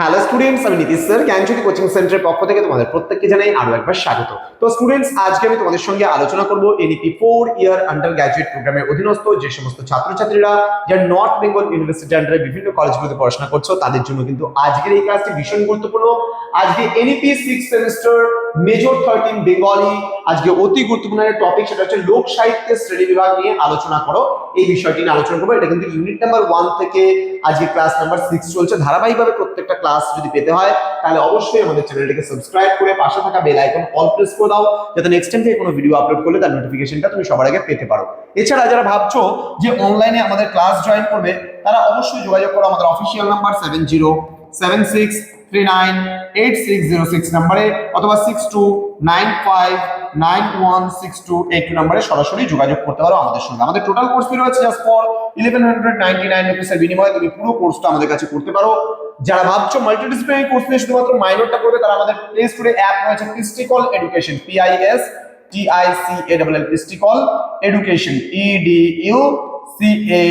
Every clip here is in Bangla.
হ্যালো স্টুডেন্টস আমি নীতিশ স্যার, জ্ঞানজ্যোতি কোচিং সেন্টারের পক্ষ থেকে তোমাদের প্রত্যেককে জানাই আরও একবার স্বাগত। তো স্টুডেন্টস আজকে আমি তোমাদের সঙ্গে আলোচনা করব NEP four year undergraduate প্রোগ্রামের অধীনস্থ যে সমস্ত ছাত্রছাত্রীরা যারা নর্থ বেঙ্গল ইউনিভার্সিটি আন্ডারে বিভিন্ন কলেজগুলোতে পড়াশোনা করছ, তাদের জন্য কিন্তু আজকের এই ক্লাসটি ভীষণ গুরুত্বপূর্ণ। আজকে NEP six semester major thirteen Bengali আজকে অতি গুরুত্বপূর্ণ একটা টপিক সেটা হচ্ছে লোক সাহিত্যের শ্রেণি বিভাগ নিয়ে আলোচনা করো। এই বিষয়টি নিয়ে আলোচনা করব। এটা কিন্তু ইউনিট নাম্বার ওয়ান থেকে আজকে ক্লাস নাম্বার সিক্স চলছে। ধারাবাহিকভাবে প্রত্যেকটা ক্লাস যদি পেতে হয়, তাহলে অবশ্যই আমাদের চ্যানেলটিকে সাবস্ক্রাইব করে পাশে থাকা বেল আইকন অল প্রেস করে দাও, যাতে নেক্সট টাইম থেকে কোনো ভিডিও আপলোড করলে তার নোটিফিকেশনটা তুমি সবার আগে পেতে পারো। এছাড়া যারা ভাবছ যে অনলাইনে আমাদের ক্লাস জয়েন করবে, তারা অবশ্যই যোগাযোগ করো আমাদের official number seven zero seven six three nine eight six zero six নাম্বারে অথবা six two nine five nine one six two eight নাম্বারে সরাসরি যোগাযোগ করতে পারো আমাদের সঙ্গে। আমাদের টোটাল কোর্স রয়েছে just for eleven hundred ninety nine রুপিসের বিনিময়ে তুমি পুরো কোর্সটা আমাদের কাছে করতে পারো। যারা ভাবছ মাল্টিডিসিপ্লিনারি কোর্স নিয়ে শুধুমাত্র মাইনরটা করবে, তারা আমাদের প্লে স্টোরে অ্যাপ রয়েছে ক্রিস্টিকল education PIS TIC A double L ক্রিস্টিকল education EDU U C A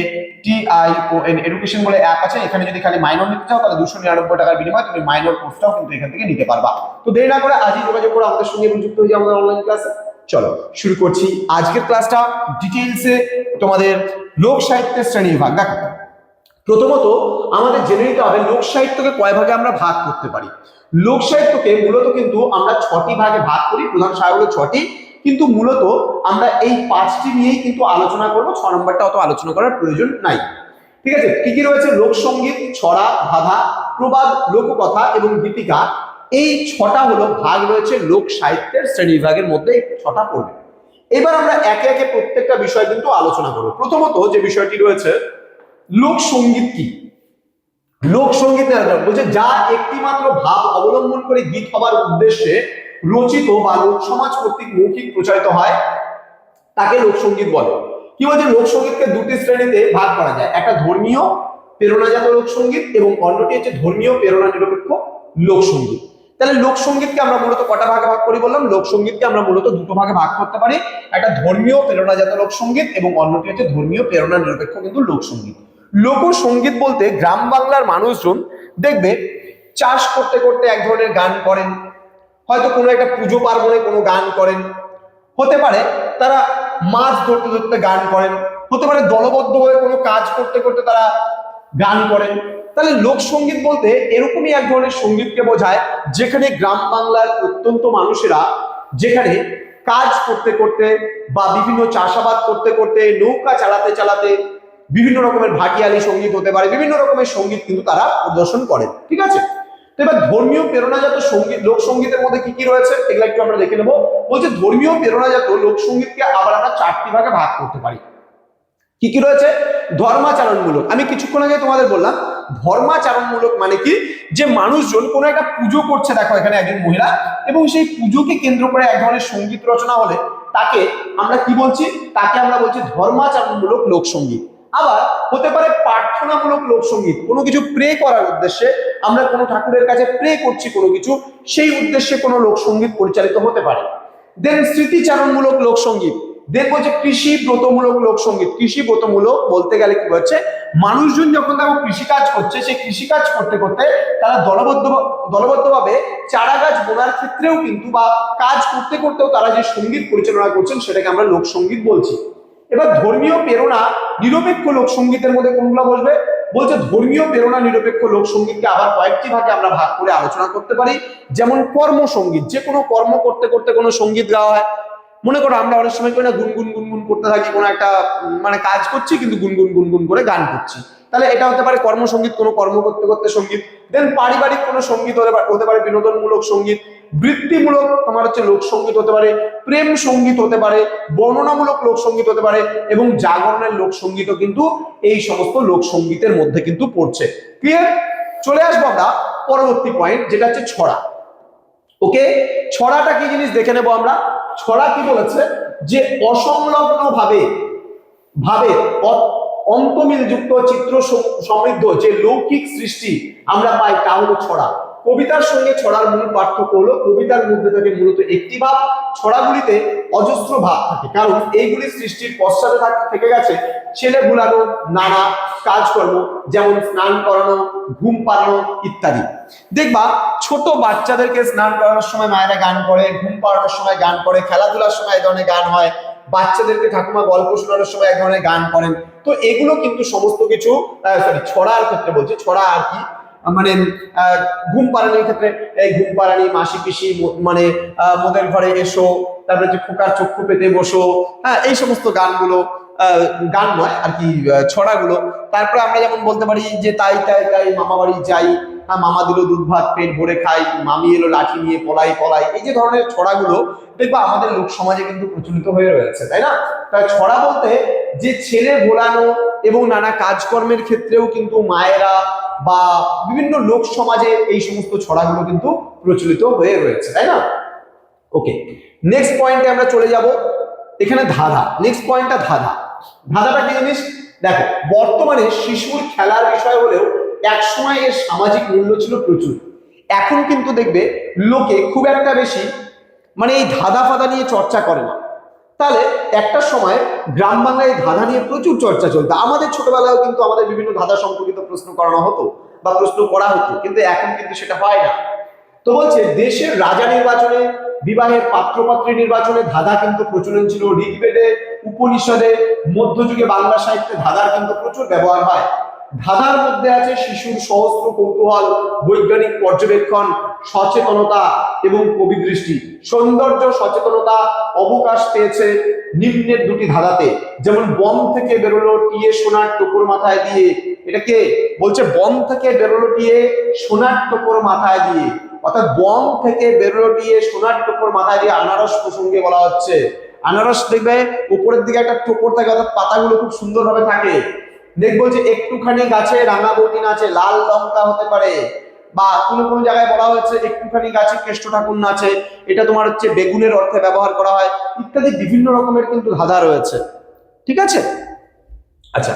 T I O N education বলে অ্যাপ আছে, এখানে যদি খালি মাইনর নিতে চাও, তাহলে দুশো নিরানব্বই টাকার বিনিময়ে তুমি মাইনর কোর্সটাও কিন্তু এখান থেকে নিতে পারবা। তো দেরি না করে আজই যোগাযোগ করে আমাদের সঙ্গে যুক্ত হয়ে আমাদের অনলাইন ক্লাসে চলো, শুরু করছি আজকের ক্লাসটা ডিটেইলসে তোমাদের লোক সাহিত্যের শ্রেণি বিভাগ। দেখো, প্রথমত আমাদের জেনে নিতে হবে লোক সাহিত্যকে কয় ভাগে আমরা ভাগ করতে পারি। লোক সাহিত্যকে মূলত কিন্তু আমরা ছটি ভাগে ভাগ করি। প্রধান হলো ছটি কিন্তু মূলত আমরা এই পাঁচটি নিয়েই কিন্তু আলোচনা করব। ছ নম্বরটা অত আলোচনা করার প্রয়োজন নাই। ঠিক আছে? কি কি রয়েছে? লোকসঙ্গীত ছড়া ধাঁধা প্রবাদ, লোককথা এবং গীতিকা। এই ছটা হলো ভাগ রয়েছে লোক সাহিত্যের শ্রেণি বিভাগের মধ্যে ছটা পড়বে। এবার আমরা একে একে প্রত্যেকটা বিষয় কিন্তু আলোচনা করব। প্রথমত যে বিষয়টি রয়েছে লোকসঙ্গীত কি? লোকসঙ্গীত বলছে, যা একটি মাত্র ভাব অবলম্বন করে গীত হবার উদ্দেশ্যে রচিত বা লোক সমাজ কর্তৃক মৌখিক প্রচারিত হয়, তাকে লোকসঙ্গীত বলে। কি বলছে? লোকসঙ্গীতকে দুটি শ্রেণীতে ভাগ করা যায়। একটা ধর্মীয় প্রেরণাজাত লোকসঙ্গীত এবং অন্যটি হচ্ছে ধর্মীয় প্রেরণা নিরপেক্ষ লোকসঙ্গীত তাহলে লোকসঙ্গীতকে আমরা মূলত কটা ভাগে ভাগ করি বললাম? লোকসঙ্গীতকে আমরা মূলত দুটো ভাগে ভাগ করতে পারি। একটা ধর্মীয় প্রেরণাজাত লোকসঙ্গীত এবং অন্যটি হচ্ছে ধর্মীয় প্রেরণা নিরপেক্ষ কিন্তু লোকসঙ্গীত লোকসঙ্গীত বলতে গ্রাম বাংলার মানুষজন দেখবে, চাষ করতে করতে এক ধরনের গান করেন হয়তো কোনো একটা পুজো পার্বণে কোনো গান করেন। হতে পারে তারা মাছ ধরতে ধরতে গান করেন। হতে পারে দলবদ্ধ হয়ে কোনো কাজ করতে করতে তারা গান করেন। তাহলে লোকসঙ্গীত বলতে এরকমই এক ধরনের সঙ্গীতকে বোঝায়, যেখানে গ্রাম বাংলার প্রত্যন্ত মানুষেরা যেখানে কাজ করতে করতে বা বিভিন্ন চাষাবাদ করতে করতে, নৌকা চালাতে চালাতে বিভিন্ন রকমের ভাটিয়ালি সংগীত হতে পারে, বিভিন্ন রকমের সংগীত কিন্তু তারা প্রদর্শন করেন। ঠিক আছে? তো এবার ধর্মীয় প্রেরণাজাত সংগীত লোকসঙ্গীতের মধ্যে কি কি রয়েছে, এগুলো একটু আমরা দেখে নেব। বলছে ধর্মীয় প্রেরণাজাত লোকসঙ্গীতকে আবার আমরা চারটি ভাগে ভাগ করতে পারি। কি কি রয়েছে? ধর্মাচরণমূলক। আমি কিছুক্ষণ আগে তোমাদের বললাম, ধর্মাচরণমূলক মানে কি? যে মানুষজন কোনো একটা পুজো করছে, দেখো এখানে একজন মহিলা, এবং সেই পুজোকে কেন্দ্র করে এক ধরনের সংগীত রচনা হলে তাকে আমরা কি বলছি? তাকে আমরা বলছি ধর্মাচরণমূলক লোকসঙ্গীত আবার হতে পারে প্রার্থনামূলক লোকসঙ্গীত কোনো কিছু প্রে করার উদ্দেশ্যে আমরা কোনো ঠাকুরের কাছে প্রে করছি কোনো কিছু, সেই উদ্দেশ্যে কোনো লোকসঙ্গীত পরিচালিত হতে পারে। দেন স্মৃতিচারণমূলক লোকসঙ্গীত দেখব যে কৃষি ব্রতমূলক লোকসঙ্গীত কৃষি ব্রতমূলক বলতে গেলে কি হচ্ছে? মানুষজন যখন দেখো কৃষিকাজ করছে, সেই কৃষিকাজ করতে করতে তারা দলবদ্ধ, দলবদ্ধভাবে চারা গাছ বোনার ক্ষেত্রেও কিন্তু বা কাজ করতে করতেও তারা যে সংগীত পরিচালনা করছেন, সেটাকে আমরা লোকসঙ্গীত বলছি। এবার ধর্মীয় প্রেরণা নিরপেক্ষ লোকসঙ্গীতের মধ্যে কোনগুলো বসবে? বলছে ধর্মীয় প্রেরণা নিরপেক্ষ লোকসঙ্গীতকে আবার কয়েকটি ভাগে আমরা ভাগ করে আলোচনা করতে পারি। যেমন কর্মসঙ্গীত, যে কোনো কর্ম করতে করতে কোনো সংগীত গাওয়া হয়। মনে করো আমরা অনেক সময় না গুনগুন গুনগুন করতে থাকি, কোনো একটা মানে কাজ করছি কিন্তু গুনগুন গুনগুন করে গান করছি। তাহলে এটা হতে পারে কর্মসঙ্গীত, কোনো কর্ম করতে করতে সংগীত। দেন পারিবারিক কোনো সংগীত হতে পারে হতে পারে বিনোদনমূলক সংগীত। বৃত্তিমূলক তোমার হচ্ছে লোকসঙ্গীত হতে পারে, প্রেম সংগীত হতে পারে, বর্ণনামূলক লোকসঙ্গীত হতে পারে এবং জাগরণের লোকসঙ্গীতও কিন্তু এই সমস্ত লোকসঙ্গীতের মধ্যে কিন্তু পড়ছে। ক্লিয়ার চলে আসব আমরা পরবর্তী পয়েন্ট যেটা হচ্ছে ছড়া। ওকে ছড়াটা কি জিনিস দেখে নেব আমরা? ছড়া কি বলেছে? যে অসংলগ্ন ভাবে ভাবে অন্তমিলযুক্ত চিত্র সমৃদ্ধ যে লৌকিক সৃষ্টি আমরা পাই, তা হলো ছড়া। কবিতার সঙ্গে ছড়ার মূল পার্থক্য হলো, কবিতার মধ্যে থাকে মূলত একটি ভাব, ছড়াগুলিতে অজস্র ভাব থাকে। কারণ এইগুলি সৃষ্টির পশ্চাতে থাক- গেছে। ছেলে ভুলানো, নানা কাজকর্ম, যেমন স্নান করানো, ঘুম পাড়ানো ইত্যাদি। দেখবা, ছোট বাচ্চাদেরকে স্নান করানোর সময় মায়েরা গান করে, ঘুম পাড়ানোর সময় গান করে, খেলাধুলার সময় এই ধরনের গান হয়, বাচ্চাদেরকে ঠাকুমা গল্প শোনানোর সময় এক ধরনের গান করেন। তো এগুলো কিন্তু সমস্ত কিছু সরি ছড়ার ক্ষেত্রে বলছি, ছড়া আর কি মানে ঘুম পাড়ানির ক্ষেত্রে এই ঘুম পাড়ানি, মাসি পিসি মানে মোদের ঘরে এসো, তারপরে যে খোকার চক্ষু পেতে বসো হ্যাঁ এই সমস্ত গানগুলো গান নয়, আর কি ছড়াগুলো। তারপরে আমরা যেমন বলতে পারি যে তাই তাই তাই মামা বাড়ি যাই মামা দিল দুধ ভাত, পেট ভরে খাই, মামি এলো লাঠি নিয়ে পলাই পলাই। এই যে ধরনের ছড়াগুলো, দেখবা আমাদের লোক সমাজে কিন্তু প্রচলিত হয়ে রয়েছে, তাই না? তাই ছড়া বলতে যে ছেলে ভোলানো এবং নানা কাজকর্মের ক্ষেত্রেও কিন্তু মায়েরা বা বিভিন্ন লোক সমাজে এই সমস্ত ছড়াগুলো কিন্তু প্রচলিত হয়ে রয়েছে, তাই না? ওকে নেক্সট পয়েন্টে আমরা চলে যাব। এখানে ধাঁধা নেক্সট পয়েন্টটা ধাঁধা। ধাঁধাটা কি জিনিস? দেখো, বর্তমানে শিশুর খেলার বিষয় হলেও একসময় এর সামাজিক মূল্য ছিল প্রচুর। এখন কিন্তু দেখবে লোকে খুব একটা বেশি মানে এই ধাঁধা ফাদা নিয়ে চর্চা করে না। তাহলে একটা সময় গ্রাম বাংলায় ধাঁধা নিয়ে প্রচুর চর্চা চলতো। আমাদের ছোটবেলায়ও কিন্তু আমাদের বিভিন্ন ধাঁধা সম্পর্কিত প্রশ্ন করানো হতো বা প্রশ্ন করা হতো, কিন্তু এখন কিন্তু সেটা হয় না। তো বলছে, দেশের রাজা নির্বাচনে, বিবাহের পাত্রপাত্রী নির্বাচনে ধাঁধা কিন্তু প্রচলন ছিল। ঋগ্বেদে, উপনিষদে, মধ্যযুগে বাংলা সাহিত্যে ধাঁধার কিন্তু প্রচুর ব্যবহার হয়। ধাঁধার মধ্যে আছে শিশুর সহস্র কৌতূহল, বৈজ্ঞানিক পর্যবেক্ষণ, সচেতনতা এবং কবি দৃষ্টি সৌন্দর্য, সচেতনতা অবকাশ পেয়েছে নিম্নের দুটি ধাঁধাতে। যেমন বন থেকে বেরোলো টিয়ে সোনার টোপর মাথায় দিয়ে। এটা কে? বলছে বন থেকে বেরোলো টিয়ে সোনার টোপর মাথায় দিয়ে। অর্থাৎ বন থেকে বেরোলো টিয়ে সোনার টোপর মাথায় দিয়ে আনারস প্রসঙ্গে বলা হচ্ছে। আনারস দেখবে উপরের দিকে একটা টোপর থাকে, অর্থাৎ পাতাগুলো খুব সুন্দরভাবে থাকে। দেখব যে একটুখানি গাছে রাঙা বৌটি নাচে লাল লঙ্কা হতে পারে, বা কোনো কোনো জায়গায় বলা হয়েছে একটুখানি গাছে কেষ্ট ঠাকুর নাচে এটা তোমার হচ্ছে বেগুনের অর্থে ব্যবহার করা হয়, ইত্যাদি বিভিন্ন রকমের কিন্তু ধাঁধা রয়েছে। ঠিক আছে? আচ্ছা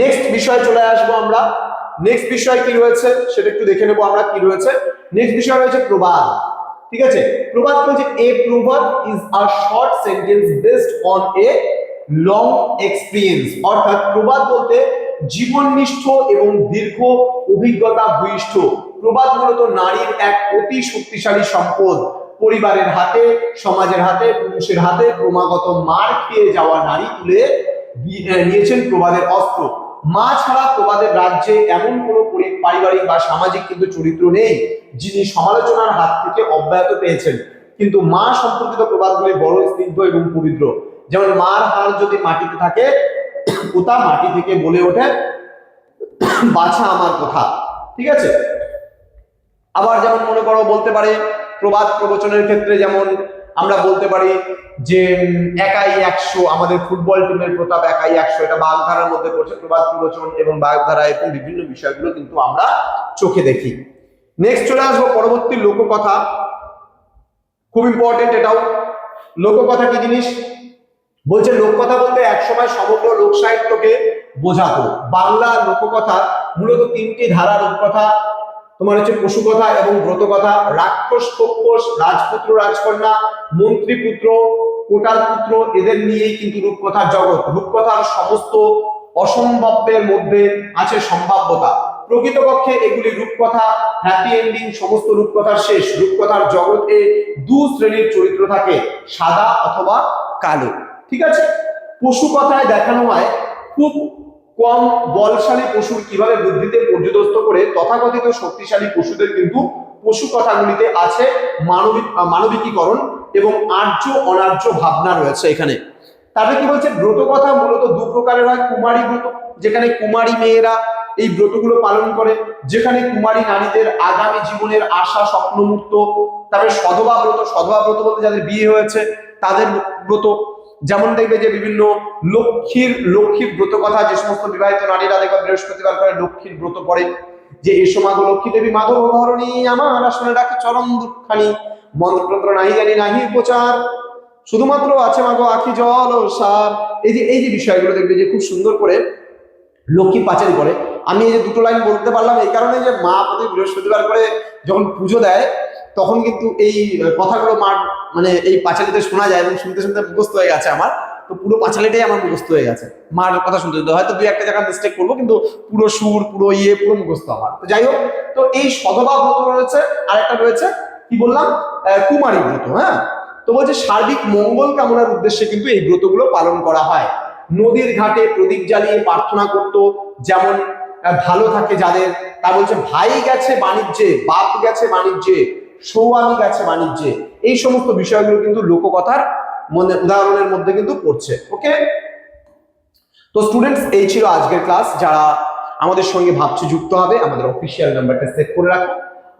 নেক্সট বিষয় চলে আসব আমরা। নেক্সট বিষয় কি রয়েছে সেটা একটু দেখে নেব আমরা কি রয়েছে। নেক্সট বিষয় রয়েছে প্রবাদ। ঠিক আছে? প্রবাদ বলছে এ প্রবাদ is a short sentence based on a long experience অর্থাৎ প্রবাদ বলতে জীবননিষ্ঠ এবং দীর্ঘ অভিজ্ঞতা ভূইষ্ঠ প্রবাদ মূলত নারীর এক অতি শক্তিশালী সম্পদ। পরিবারের হাতে, সমাজের হাতে, পুরুষের হাতে ক্রমাগত মার খেয়ে যাওয়া নারী তুলে নিয়েছেন প্রবাদের অস্ত্র। মা ছাড়া প্রবাদের রাজ্যে এমন কোনো পরি- পারিবারিক বা সামাজিক কিন্তু চরিত্র নেই, যিনি সমালোচনার হাত থেকে অব্যাহত পেয়েছেন। কিন্তু মা সম্পর্কিত প্রবাদগুলি বড়, স্নিগ্ধ এবং পবিত্র। যেমন মার হাড় যদি মাটিতে থাকে ওটা মাটি থেকে বলে ওঠে, বাছা আমার কথা। ঠিক আছে? আবার যেমন মনে করো বলতে পারে, প্রবাদ প্রবচনের ক্ষেত্রে যেমন আমরা বলতে পারি যে, একাই একশো, আমাদের ফুটবল টিমের প্রতাপ একাই একশো। এটা বাগধারার মধ্যে পড়ছে, প্রবাদ প্রবচন এবং বাগধারা এরকম বিভিন্ন বিষয়গুলো কিন্তু আমরা চোখে দেখি। নেক্সট চলে আসব, পরবর্তী লোককথা। খুব ইম্পর্টেন্ট এটাও। লোককথা কি জিনিস? বলছে লোককথা বলতে একসময় সমগ্র লোক সাহিত্যকে বোঝাতো। বাংলা লোককথা মূলত তিনটি ধারা, লোককথা, তোমার হচ্ছে পশুকথা এবং ব্রতকথা, রাক্ষস খক্ষস রাজপুত্র, রাজকন্যা মন্ত্রী পুত্র কোটাল পুত্র এদের নিয়েই কিন্তু রূপকথার জগৎ। রূপকথার সমস্ত অসম্ভাব্যের মধ্যে আছে সম্ভাব্যতা। প্রকৃতপক্ষে এগুলি রূপকথা হ্যাপি এন্ডিং সমস্ত রূপকথার শেষ। রূপকথার জগতে দু শ্রেণির চরিত্র থাকে, সাদা অথবা কালো। ঠিক আছে? পশু কথায় দেখানো হয় খুব কম বলশালী পশুর কীভাবে বুদ্ধিতে পর্যদস্ত করে তথাকথিত শক্তিশালী পশুদের কিন্তু পশু কথাগুলিতে আছে মানবিক মানবিকীকরণ এবং আর্য অনার্য ভাবনা রয়েছে এখানে। তারপরে কি বলছে? ব্রত কথা মূলত দু প্রকারের হয়। কুমারী ব্রত, যেখানে কুমারী মেয়েরা এই ব্রতগুলো পালন করে, যেখানে কুমারী নারীদের আগামী জীবনের আশা স্বপ্নমুক্ত, তারপরে সধবা ব্রত সধবা ব্রত বলতে যাদের বিয়ে হয়েছে, তাদের ব্রত যেমন দেখবে যে বিভিন্ন লক্ষ্মীর লক্ষ্মীর ব্রত কথা, যে সমস্ত বিবাহিত নারীরা দেখবে বৃহস্পতিবার করে লক্ষ্মীর ব্রত পড়ে। যে এসো মাগো লক্ষ্মী দেবী মাধব ঘরণী আমার আসনে ডাকে চরম দুঃখানি। মন্ত্রতন্ত্র নাহি জানি, নাহি উপচার। শুধুমাত্র আছে মাগো আখি, জল ও সার। এই যে এই যে বিষয়গুলো দেখবে যে খুব সুন্দর করে লক্ষ্মী পাঁচালি করে আমি এই যে দুটো লাইন বলতে পারলাম, এই কারণে যে মা প্রতি বৃহস্পতিবার করে যখন পুজো দেয় তখন কিন্তু এই কথাগুলো মার মানে এই পাঁচালিতে শোনা যায় এবং শুনতে শুনতে মুখস্থ হয়ে গেছে আমার। তো পুরো পাঁচালিটাই আমার মুখস্থ হয়ে গেছে। মার কথা শুনতে শুনতে। হয়তো দুই একটা জায়গায় মিস্টেক করব, কিন্তু পুরো সুর, পুরো ইয়ে পুরো মুখস্থ আমার। তো যাই হোক, তো এই সদবা ব্রত রয়েছে, আরেকটা রয়েছে, কি বললাম? কুমারী ব্রত হ্যাঁ? তো বলছে, সার্বিক মঙ্গল কামনার উদ্দেশ্যে কিন্তু এই ব্রতগুলো পালন করা হয়। নদীর ঘাটে প্রদীপ জ্বালিয়ে প্রার্থনা করত, যেমন ভালো থাকে যাদের। তা বলছে, ভাই গেছে বাণিজ্যে, বাপ গেছে বাণিজ্যে সৌয়ামী গেছে বাণিজ্যে। এই সমস্ত বিষয়গুলো কিন্তু লোককথার মনে, উদাহরণের মধ্যে কিন্তু পড়ছে ওকে তো স্টুডেন্টস এই ছিল আজকের ক্লাস যারা আমাদের সঙ্গে ভাবছে যুক্ত হবে, আমাদের অফিসিয়াল নাম্বারটা সেভ করে রাখো।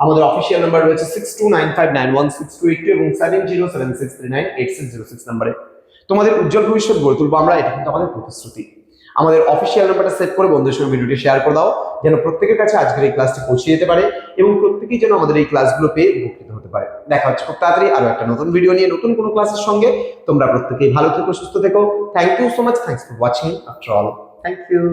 আমাদের অফিসিয়াল নাম্বার রয়েছে six two nine five nine one six two eight two এবং seven zero seven six three nine eight six zero six নাম্বারে তোমাদের উজ্জ্বল ভবিষ্যৎ গড়ে তুলবো আমরা, এটা কিন্তু আমাদের প্রতিশ্রুতি। আমাদের অফিসিয়াল নাম্বারটা সেভ করে বন্ধুদের সঙ্গে ভিডিওটি শেয়ার করে দাও, যেন প্রত্যেকের কাছে আজকের এই ক্লাসটি পৌঁছে যেতে পারে এবং প্রত্যেকেই যেন আমাদের এই ক্লাসগুলো পেয়ে উপকৃত হতে পারে। দেখা হচ্ছে খুব তাড়াতাড়ি আরও একটা নতুন ভিডিও নিয়ে, নতুন কোনো ক্লাসের সঙ্গে। তোমরা প্রত্যেকেই ভালো থেকো, সুস্থ থেকো। Thank you so much thanks for watching after all thank you